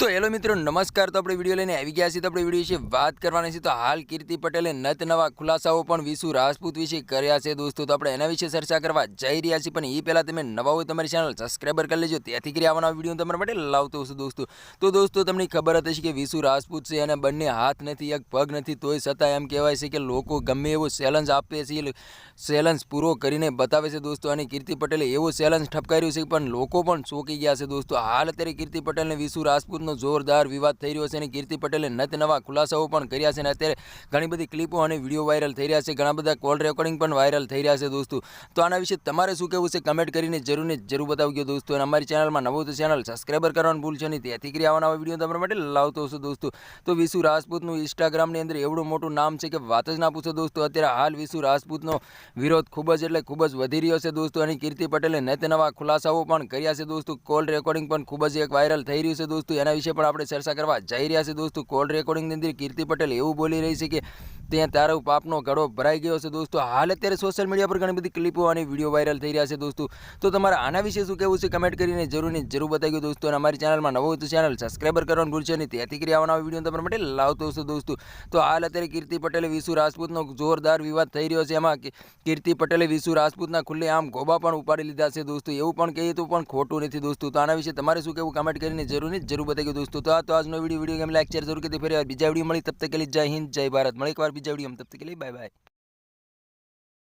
તો હેલો મિત્રો નમસ્કાર તો આપણે વિડિયો લઈને આવી ગયા છીએ તો આપણે વિડિયો છે વાત કરવાની છે તો હાલ કીર્તિ પટેલ એ નત નવા ખુલાસાઓ પણ વિસુ રાજપૂત વિશે કર્યા છે દોસ્તો તો આપણે એના વિશે ચર્ચા કરવા જઈ રહ્યા છીએ પણ ઈ પહેલા તમે નવો હોય તો અમારી ચેનલ સબ્સ્ક્રાઇબર કરી લેજો જેથી કરી આવના વિડિયો તમારા માટે લાવતો છું દોસ્તો તો દોસ્તો તમને ખબર હશે કે વિસુ રાજપૂત છે અને બને હાથ નથી એક ભગ નથી તોય સતા એમ કહેવાય છે કે લોકો ગમે એવો ચેલેન્જ આપે છે ચેલેન્જ પૂરો કરીને બતાવે છે દોસ્તો અને કીર્તિ પટેલ એવો ચેલેન્જ ઠપકારીયો છે પણ લોકો પણ ચોકી ગયા છે દોસ્તો હાલ અત્યારે કીર્તિ પટેલ ને વિસુ રાજપૂત બાબતનો જોરદાર વિવાદ થઈ રહ્યો છે અને કીર્તિ પટેલે નત નવા ખુલાસાઓ પણ કર્યા છે અને અત્યારે ઘણી બધી ક્લિપો અને વિડીયો વાયરલ થઈ રહ્યા છે ઘણા બધા કોલ રેકોર્ડિંગ પણ વાયરલ થઈ રહ્યા છે દોસ્તો તો આના વિશે તમારે શું કહેવું છે કમેન્ટ કરીને જરૂરને જરૂર બતાવજો દોસ્તો અને અમારી ચેનલમાં નવું તો ચેનલ સબસ્ક્રાઈબર કરવાનું ભૂલશો નહીં તેથી કરી આવવાના વિડીયો તમારા માટે લાવતો હશો દોસ્તો તો વિશુ રાજપૂતનું ઇન્સ્ટાગ્રામની અંદર એવડું મોટું નામ છે કે વાત જ ના પૂછો દોસ્તો અત્યારે હાલ વિશુ રાજપૂતનો વિરોધ ખૂબ જ એટલે ખૂબ જ વધી રહ્યો છે દોસ્તો અને કીર્તિ પટેલે નત નવા ખુલાસાઓ પણ કર્યા છે દોસ્તો કોલ રેકોર્ડિંગ પણ ખૂબ જ એક વાયરલ થઈ રહ્યું છે દોસ્તો એના વિશે પણ આપણે ચર્ચા કરવા જઈ રહ્યા છે દોસ્તો કોલ રેકોર્ડિંગની અંદર કીર્તિ પટેલ એવું બોલી રહી છે કે તેયા તારા પાપનો ગડો ભરાઈ ગયો છે દોસ્તો હાલતરે સોશિયલ મીડિયા પર ઘણી બધી ક્લિપવાણી વિડિયો વાયરલ થઈ રહ્યા છે દોસ્તો તો તમારા આના વિશે શું કહેવું છે કમેન્ટ કરીને જરૂરની જરૂર બતાજો દોસ્તો અને અમારી ચેનલ માં નવો YouTube ચેનલ સબ્સ્ક્રાઇબર કરોન ગુરજોની તે આટલી ક્રિયાવાના વિડિયો તમને મળતો છું દોસ્તો તો હાલતરે કીર્તિ પટેલ એ વિસુ રાજપૂત નો જોરદાર વિવાદ થઈ રહ્યો છે એમાં કે કીર્તિ પટેલ એ વિસુ રાજપૂત ના ખુલ્લે આમ ગોબા પણ ઉપાડી લીધા છે દોસ્તો એવું પણ કહેયુ તો પણ ખોટું નથી દોસ્તો તો આના વિશે તમારે શું કહેવું કમેન્ટ કરીને જરૂરની જરૂર બતાજો દોસ્તો તો તો આજ નો વિડિયો વિડિયો ગમ લાઈક શેર જરૂર કેતે ફરી બીજા વિડિયો મળી ત્યાં સુધી જય હિન્દ જય ભારત મળીક वीडियो हम तब तक के लिए बाय बाय